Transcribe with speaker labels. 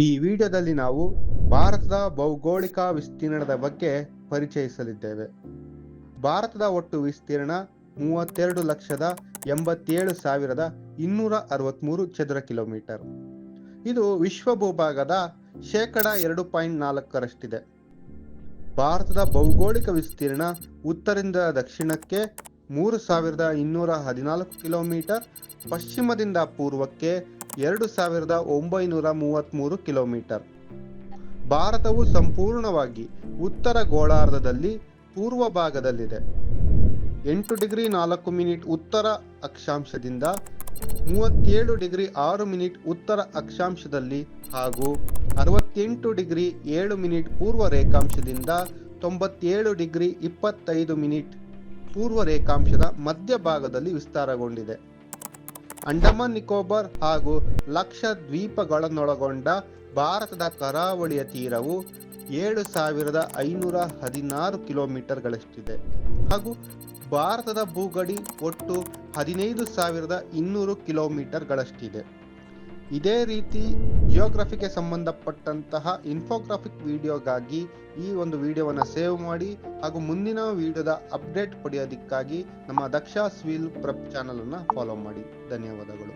Speaker 1: ಈ ವಿಡಿಯೋದಲ್ಲಿ ನಾವು ಭಾರತದ ಭೌಗೋಳಿಕ ವಿಸ್ತೀರ್ಣದ ಬಗ್ಗೆ ಪರಿಚಯಿಸಲಿದ್ದೇವೆ. ಭಾರತದ ಒಟ್ಟು ವಿಸ್ತೀರ್ಣ ಮೂವತ್ತೆರಡು ಲಕ್ಷದ ಎಂಬತ್ತೇಳು ಸಾವಿರದ ಇನ್ನೂರ ಅರವತ್ತ್ಮೂರು ಚದರ ಕಿಲೋಮೀಟರ್. ಇದು ವಿಶ್ವ ಭೂಭಾಗದ ಶೇಕಡ ಎರಡು ಪಾಯಿಂಟ್ ನಾಲ್ಕರಷ್ಟಿದೆ. ಭಾರತದ ಭೌಗೋಳಿಕ ವಿಸ್ತೀರ್ಣ ಉತ್ತರಿಂದ ದಕ್ಷಿಣಕ್ಕೆ ಮೂರು ಸಾವಿರದ ಇನ್ನೂರ ಹದಿನಾಲ್ಕು ಕಿಲೋಮೀಟರ್ ಪಶ್ಚಿಮದಿಂದ ಪೂರ್ವಕ್ಕೆ ಎರಡು ಸಾವಿರದ ಒಂಬೈನೂರ ಮೂವತ್ತ್ಮೂರು ಕಿಲೋಮೀಟರ್. ಭಾರತವು ಸಂಪೂರ್ಣವಾಗಿ ಉತ್ತರ ಗೋಳಾರ್ಧದಲ್ಲಿ ಪೂರ್ವ ಭಾಗದಲ್ಲಿದೆ. ಎಂಟು ಡಿಗ್ರಿ ನಾಲ್ಕು ಮಿನಿಟ್ ಉತ್ತರ ಅಕ್ಷಾಂಶದಿಂದ ಮೂವತ್ತೇಳು ಡಿಗ್ರಿ ಆರು ಮಿನಿಟ್ ಉತ್ತರ ಅಕ್ಷಾಂಶದಲ್ಲಿ ಹಾಗೂ ಅರವತ್ತೆಂಟು ಡಿಗ್ರಿ ಏಳು ಮಿನಿಟ್ ಪೂರ್ವ ರೇಖಾಂಶದಿಂದ ತೊಂಬತ್ತೇಳು ಡಿಗ್ರಿ ಇಪ್ಪತ್ತೈದು ಮಿನಿಟ್ ಪೂರ್ವ ರೇಖಾಂಶದ ಮಧ್ಯಭಾಗದಲ್ಲಿ ವಿಸ್ತಾರಗೊಂಡಿದೆ. ಅಂಡಮಾನ್ ನಿಕೋಬಾರ್ ಹಾಗೂ ಲಕ್ಷ ದ್ವೀಪಗಳನ್ನೊಳಗೊಂಡ ಭಾರತದ ಕರಾವಳಿಯ ತೀರವು ಏಳು ಸಾವಿರದ ಐನೂರ ಹದಿನಾರು ಕಿಲೋಮೀಟರ್ಗಳಷ್ಟಿದೆ ಹಾಗೂ ಭಾರತದ ಭೂಗಡಿ ಒಟ್ಟು ಹದಿನೈದು ಸಾವಿರದ ಇನ್ನೂರು ಕಿಲೋಮೀಟರ್ಗಳಷ್ಟಿದೆ. ಇದೇ ರೀತಿ ಜಿಯೋಗ್ರಫಿಗೆ ಸಂಬಂಧಪಟ್ಟಂತಹ ಇನ್ಫೋಗ್ರಾಫಿಕ್ ವಿಡಿಯೋಗಾಗಿ ಈ ಒಂದು ವಿಡಿಯೋವನ್ನು ಸೇವ್ ಮಾಡಿ ಹಾಗೂ ಮುಂದಿನ ವಿಡಿಯೋದ ಅಪ್ಡೇಟ್ ಪಡೆಯೋದಕ್ಕಾಗಿ ನಮ್ಮ ದಕ್ಷ ಸ್ವೀಲ್ ಪ್ರಪ್ ಚಾನಲನ್ನು ಫಾಲೋ ಮಾಡಿ. ಧನ್ಯವಾದಗಳು.